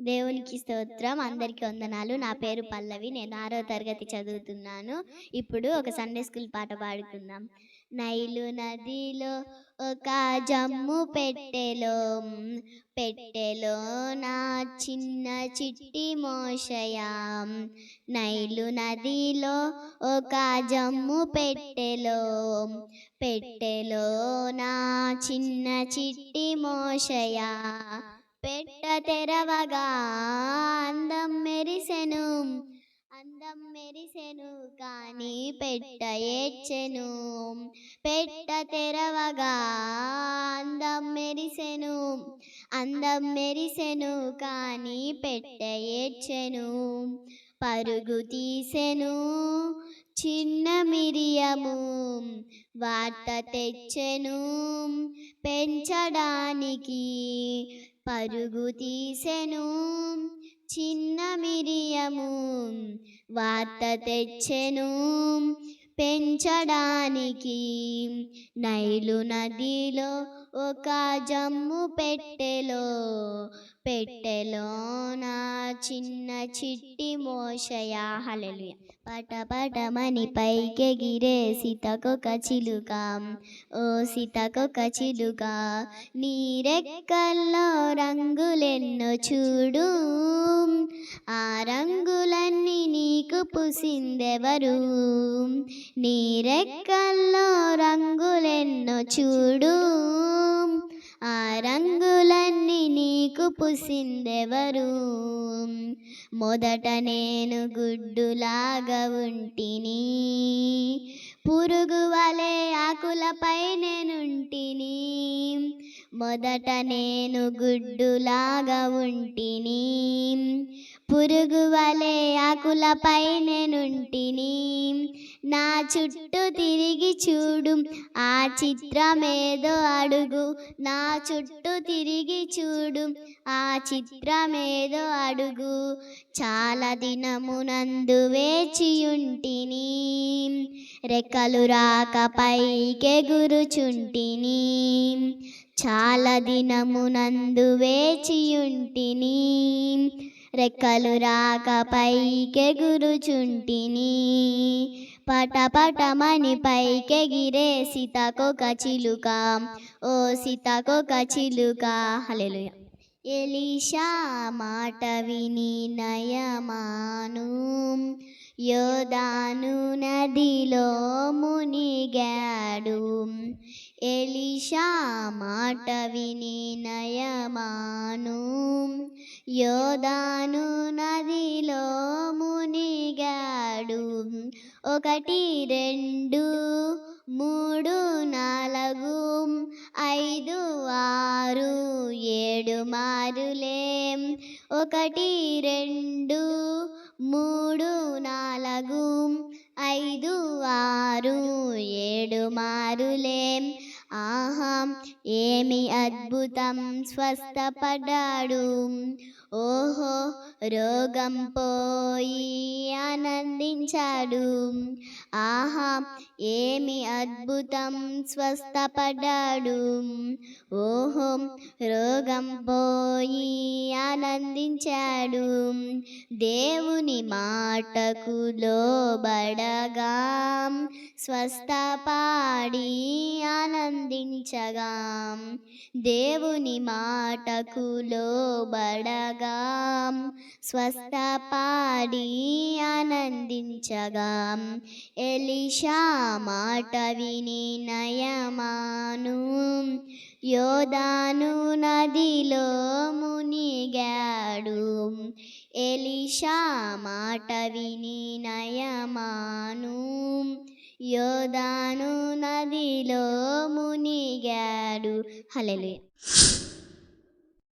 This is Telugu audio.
దేవునికి స్తోత్రం అందరికీ వందనాలు. నా పేరు పల్లవి నేను ఆరో తరగతి చదువుతున్నాను. ఇప్పుడు ఒక సండే స్కూల్ పాట పాడుకుందాం. నైలు నదిలో ఒక జమ్ము పెట్టెలో పెట్టెలో నా చిన్న చిట్టి మోషయా. నైలు నదిలో ఒక జమ్ము పెట్టెలో పెట్టెలో నా చిన్న చిట్టి మోషయా. పెట్ట తెరవగా అందం మెరిసెను. అందం మెరిసెను కానీ పెట్ట ఏడ్చెను పెట్ట తెరవగా అందం మెరిసెను. అందం మెరిసెను కానీ పెట్ట ఏడ్చెను పరుగు తీసెను చిన్న మిరియము. వార్త తెచ్చెను పెంచడానికి పరుగు తీసెను. చిన్న మిరియము వార్త తెచ్చెను. పెంచడానికి నైలు నదిలో ఒక జమ్ము పెట్టెలో పెట్టెలోనా చిన్న చిట్టి మోషయా. హలెలుయ పట పటమని పైకెగిరే సీతకొక చిలుక. ఓ సీతకొక చిలుక. నీరెక్కల్లో రంగులెన్నో చూడు. ఆ రంగులన్నీ నీకు పుసిందెవరు? నీరెక్కల్లో రంగులెన్నో చూడు. నీకు పుసిందెవరు? మొదట నేను గుడ్డులాగా ఉంటిని. పురుగు వలె ఆకులపై నేనుంటిని. మొదట నేను గుడ్డులాగా ఉంటిని. పురుగు వలె ఆకులపై నేనుంటిని. నా చుట్టూ తిరిగి చూడు ఆ చిత్రమేదో అడుగు. నా చుట్టూ తిరిగి చూడు ఆ చిత్రమేదో అడుగు. చాలా దినమునందు వేచియుంటిని రెక్కలు రాక పైకెగురుచుంటిని చాలా దినమునందు వేచియుంటిని రెక్కలు రాక పైకెగురుచుంటిని పట పటమని పైకెగిరే సీతాకొక చిలుక ఓ సీతాకొక చిలుక హల్లెలూయా ఎలీషా మాట విని నయమాను యోదాను నదిలో మునిగాడు ఎలీషా మాట విని నయమాను యోదాను నదిలో మునిగాడు ఒకటి రెండు మూడు నాలుగు ఐదు ఆరు ఏడు మారులే. ఒకటి రెండు మూడు నాలుగు ఐదు ఆరు ఏడు మారులే. ఆహా ఏమి అద్భుతం స్వస్థపడ్డాడు రోగం పోయి ఆనందించాడు. ఆహా ఏమి అద్భుతం స్వస్థపడ్డాడు. ఓహో రోగం పోయి ఆనందించాడు. దేవుని మాటకు లోబడగా స్వస్థపాడి ఆనందించగాం. దేవుని మాటకు లోబడగా స్వస్థపాడి ఆనందించగాం. ఎలిషా మాట విని నయమాను యోదాను నదిలో మునిగాడు. ఎలిషా మాట విని నయమాను. యోదాను నదిలో మునిగాడు. హలెలుయా